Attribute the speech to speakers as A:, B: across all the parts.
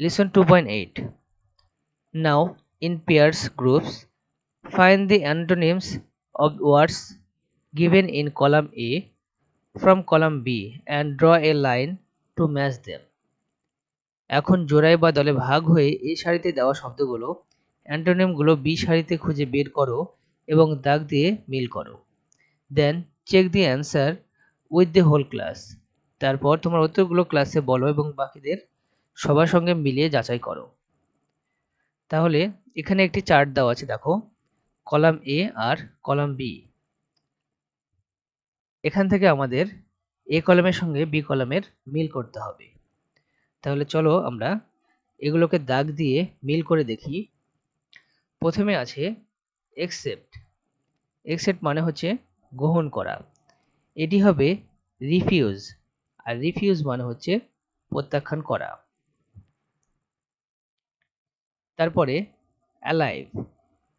A: Lesson 2.8 Now, in pairs groups, find the antonyms of words given in column A from column B and draw a line to match them. এখন জোড়ায় বা দলে ভাগ হয়ে এই সারিতে দেওয়া শব্দগুলো অ্যান্টোনিমগুলো বি সারিতে খুঁজে বের করো এবং দাগ দিয়ে মিল করো। Then check the answer with the whole class তারপর তোমার উত্তরগুলো ক্লাসে বলো এবং বাকিদের সবার সঙ্গে মিলিয়ে যাচাই করো। তাহলে এখানে একটি চার্ট দেওয়া আছে, দেখো। কলাম এ আর কলাম বি এখান থেকে আমাদের এ কলামের সঙ্গে বি কলামের মিল করতে হবে। তাহলে চলো আমরা এগুলোকে দাগ দিয়ে মিল করে দেখি। প্রথমে আছে এক্সেপ্ট এক্সেপ্ট মানে হচ্ছে গ্রহণ করা। এটি হবে রিফিউজ আর রিফিউজ মানে হচ্ছে প্রত্যাখ্যান করা। তারপরে অ্যালাইভ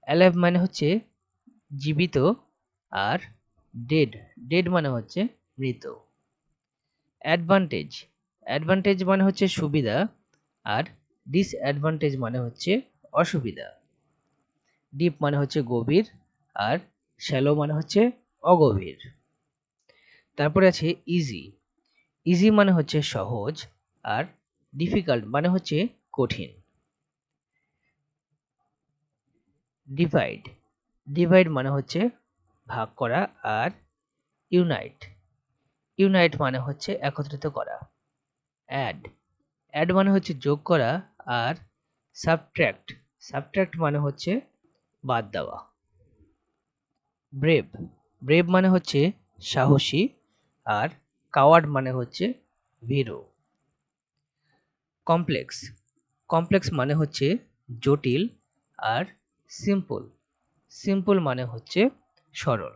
A: অ্যালাইভ মানে হচ্ছে জীবিত আর ডেড ডেড মানে হচ্ছে মৃত। অ্যাডভান্টেজ অ্যাডভান্টেজ মানে হচ্ছে সুবিধা আর ডিসঅ্যাডভান্টেজ মানে হচ্ছে অসুবিধা। ডিপ মানে হচ্ছে গভীর আর শ্যালো মানে হচ্ছে অগভীর। তারপরে আছে ইজি ইজি মানে হচ্ছে সহজ আর ডিফিকাল্ট মানে হচ্ছে কঠিন। ডিভাইড ডিভাইড মানে হচ্ছে ভাগ করা আর ইউনাইট ইউনাইট মানে হচ্ছে একত্রিত করা। অ্যাড অ্যাড মানে হচ্ছে যোগ করা আর সাবট্র্যাক্ট সাবট্র্যাক্ট মানে হচ্ছে বাদ দেওয়া। ব্রেভ ব্রেভ মানে হচ্ছে সাহসী আর কাওয়ার্ড মানে হচ্ছে ভিরো কমপ্লেক্স কমপ্লেক্স মানে হচ্ছে জটিল আর সিম্পল সিম্পল মানে হচ্ছে সরল।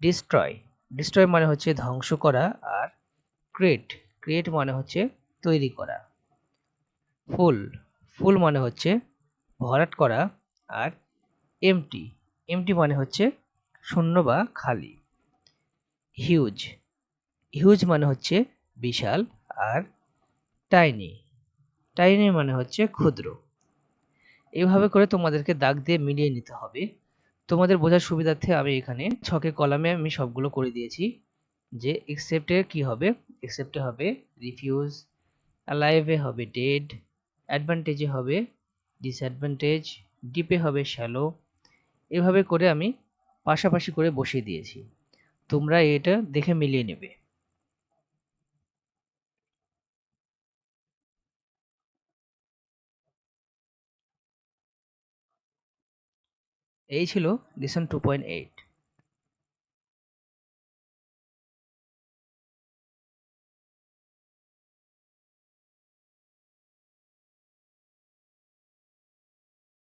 A: ডিস্ট্রয় ডিস্ট্রয় মানে হচ্ছে ধ্বংস করা আর ক্রিয়েট ক্রিয়েট মানে হচ্ছে তৈরি করা। ফুল ফুল মানে হচ্ছে ভরাট করা আর এমটি এমটি মানে হচ্ছে শূন্য বা খালি। হিউজ হিউজ মানে হচ্ছে বিশাল আর টাইনি টাইনি মানে হচ্ছে ক্ষুদ্র। এভাবে করে তোমাদেরকে দাগ দিয়ে মিলিয়ে নিতে হবে। তোমাদের বোঝার সুবিধার্থে আমি এখানে ছকে কলামে আমি সবগুলো করে দিয়েছি। যে এক্সেপ্টে কি হবে? এক্সেপ্টে হবে রিফিউজ অ্যালাইভে হবে ডেড অ্যাডভান্টেজে হবে ডিসঅ্যাডভান্টেজ ডিপে হবে শ্যালো এভাবে করে আমি পাশাপাশি করে বসিয়ে দিয়েছি। তোমরা এটা দেখে মিলিয়ে নেবে। এই ছিল লেসন টু পয়েন্ট এইট